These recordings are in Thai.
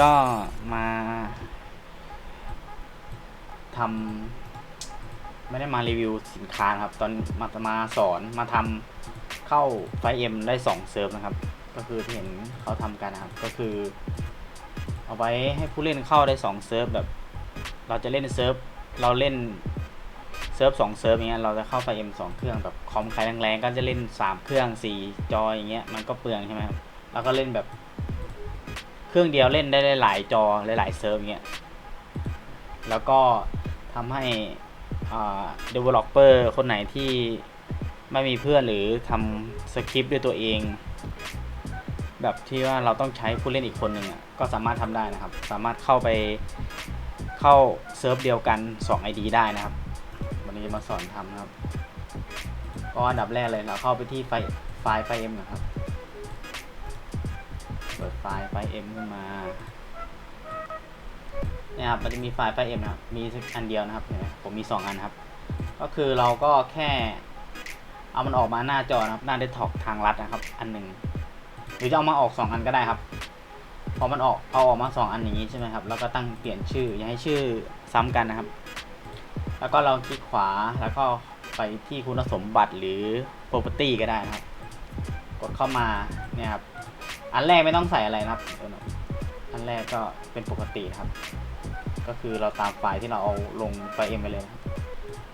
ก็มาทำไม่ได้มารีวิวสินค้าครับ ตอนมามาสอนมาทำเข้าไฟเอ็มได้สองเซิร์ฟนะครับ ก็คือเห็นเขาทำกันนะครับ ก็คือ เอาไว้ให้ผู้เล่นเข้าได้สองเซิร์ฟแบบ เราจะเล่นเซิร์ฟเราเล่นเซิร์ฟสองเซิร์ฟอย่างเงี้ยเราจะเข้าไฟเอ็มสองเครื่องแบบคอมใครแรงๆก็จะเล่นสามเครื่องสี่จอยอย่างเงี้ยมันก็เปลืองใช่ไหมครับแล้วก็เล่นแบบ เครื่องเดียวเล่นได้หลายจอหลายๆเซิร์ฟเงี้ยแล้วก็ทำให้ developer คนไหนที่ไม่มีเพื่อนหรือทำสคริปต์ด้วยตัวเอง แบบที่ว่าเราต้องใช้ผู้เล่นอีกคนหนึ่งอะก็สามารถทำได้นะครับ สามารถเข้าไปเข้าเซิร์ฟเดียวกัน 2 ID ได้นะครับ วันนี้มาสอนทำนะครับ ก็อันดับแรกเลยเราเข้าไปที่ไฟล์ไฟล์ไฟล์ M นะครับ ไฟล์ไฟล์ M ขึ้นมาเนี่ยครับมันจะมีไฟล์ไฟล์ M นะครับมีอันเดียวนะครับเห็นไหมผมมี 2 อันครับ ก็คือเราก็แค่เอามันออกมาหน้าจอนะครับหน้าเดสก์ท็อปทางลัดนะครับ อันหนึ่งหรือจะเอามาออก 2 อันก็ได้ครับพอมันออกเอาออกมา 2 อันอย่างนี้ใช่ไหมครับแล้วก็ตั้งเปลี่ยนชื่ออย่าให้ชื่อซ้ำกันนะครับ แล้วก็เราคลิกขวาแล้วก็ไปที่คุณสมบัติหรือ property ก็ได้นะครับ กดเข้ามาเนี่ยครับ อันแรกไม่ต้องใส่อะไรนะครับ อันแรกก็เป็นปกตินะครับ ก็คือเราตามไฟล์ที่เราเอาลงไฟเอ็มไปเลยครับ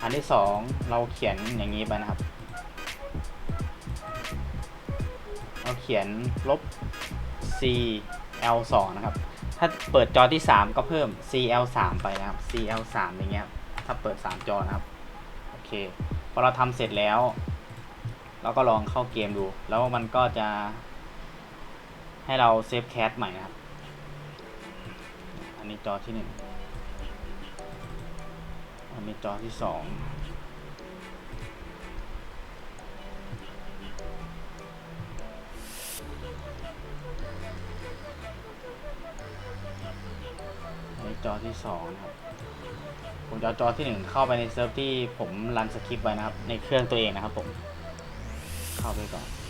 อันที่สองเราเขียนอย่างนี้ไปนะครับ เราเขียนลบ c l 2นะครับ ถ้าเปิดจอที่ 3 ก็เพิ่ม cl 3ไปนะครับ cl 3อย่างเงี้ยครับถ้าเปิด 3 จอนะครับ โอเค พอเราทำเสร็จแล้ว เราก็ลองเข้าเกมดู แล้วมันก็จะ ให้เราเซฟแคสใหม่นะครับ อันนี้จอที่หนึ่งอันนี้จอที่สองอันนี้จอที่สองครับผมจะเอจอที่หนึ่งเข้าไปในเซิร์ฟที่ผมรันสคริปต์ไว้นะครับ ในเครื่องตัวเองนะครับผม เข้าไปก่อน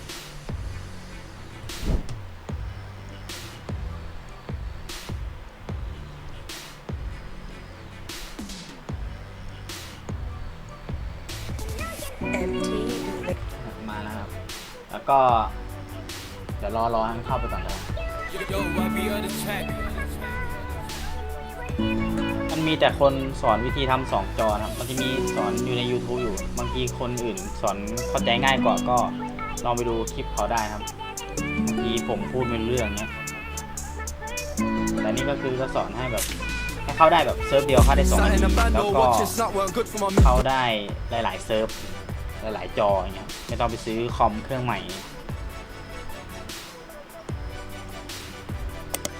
แล้วก็ เดี๋ยวรอรอให้มันเข้าไปก่อนเลยมันมีแต่คนสอนวิธีทำสองจอนะครับ มันจะมีสอนอยู่ใน YouTube อยู่ บางทีคนอื่นสอนเข้าใจง่ายกว่าก็ลองไปดูคลิปเขาได้ครับบางทีผมพูดไม่รู้เรื่องเนี้ยแต่นี่ก็คือก็สอนให้แบบให้เข้าได้แบบเซิร์ฟเดียวเข้าได้สองนาทีแล้วก็เข้าได้หลาย ๆ เซิร์ฟ หลายๆจออย่างเงี้ยไม่ต้องไปซื้อคอมเครื่องใหม่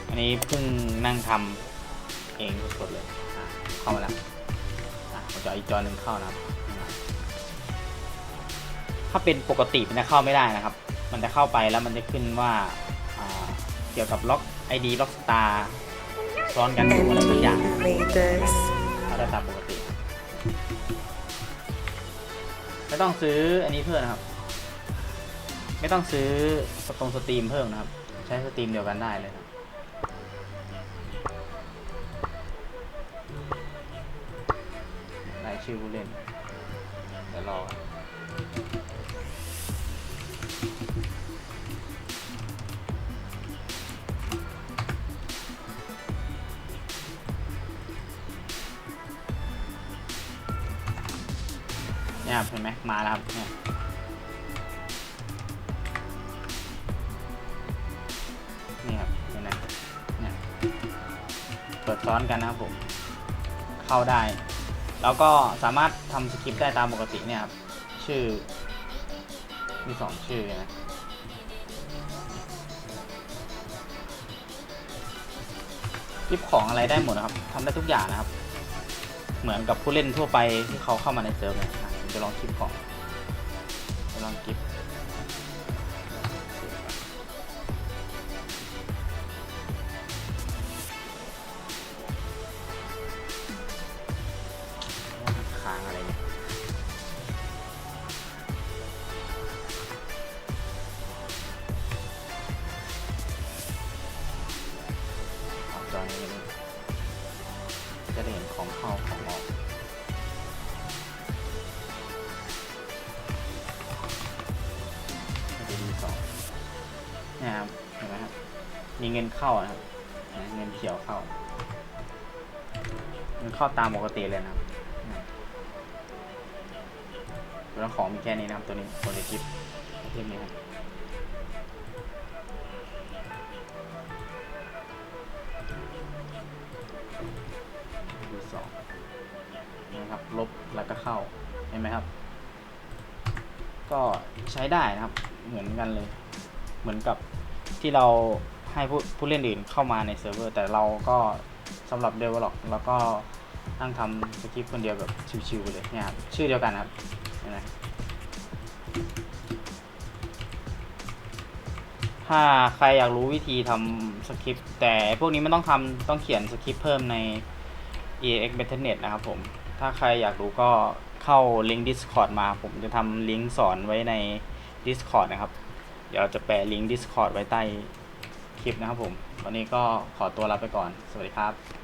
อันนี้เพิ่งนั่งทำเองสดๆเลยอะเข้ามาแล้วอะผมจะเอาอีกจอหนึ่งเข้านะครับ ถ้าเป็นปกติมันจะเข้าไม่ได้นะครับ มันจะเข้าไปแล้วมันจะขึ้นว่าอ่าเกี่ยวกับล็อก ID ล็อกสตาร์ซ้อนกันอยู่อะไรสักอย่าง meters. เขาได้ตามปกติ ไม่ต้องซื้ออันนี้เพิ่มนะครับ ไม่ต้องซื้อสตรงสตรีมเพิ่มนะครับ ใช้สตรีมเดียวกันได้เลยครับรายชื่อผู้เล่นเดี๋ยวรอ เนี่ยครับเห็นไหมมาแล้วครับเนี่ยนี่ครับเห็นไหมเนี่ยเปิดซ้อนกันนะครับผม เข้าได้ แล้วก็สามารถทำสคริปต์ได้ตามปกติเนี่ยครับชื่อ มีสองชื่อนะคลิปของอะไรได้หมดนะครับทำได้ทุกอย่างนะครับ เหมือนกับผู้เล่นทั่วไปที่เขาเข้ามาในเซิร์ฟเลยนะ จะลองคลิปของจะลองคลิปค้างอะไรเนี่ยโอเคจะได้เห็นของเข้าของ สองนี่ยครับเห็นไหมครับมีเงินเข้านะครับเงินเขียวเข้าเงินเข้าตามปกติเลยนะครับแล้วของมีแค่นี้นะครับตัวนี้ตัวในคลิปคลิปนี้ครับสองนะครับลบแล้วก็เข้าเห็นไหมครับ ก็ใช้ได้นะครับ เหมือนกันเลย เหมือนกับที่เราให้ผู้ผู้เล่นอื่นเข้ามาในเซิร์ฟเวอร์แต่เราก็สำหรับเดเวลลอปเราก็นั่งทำสคริปต์คนเดียวแบบชิวๆเลยเนี่ยครับชื่อเดียวกันครับเห็นไหมถ้าใครอยากรู้วิธีทำสคริปต์แต่พวกนี้ไม่ต้องทำต้องเขียนสคริปต์เพิ่มใน EX b e t n e t นะครับผม ถ้าใครอยากรู้ก็ เข้าลิงก์ Discord มา ผมจะทำลิงก์สอนไว้ใน Discord นะครับ เดี๋ยวจะแปะลิงก์ Discord ไว้ใต้คลิปนะครับผม วันนี้ก็ขอตัวลาไปก่อน สวัสดีครับ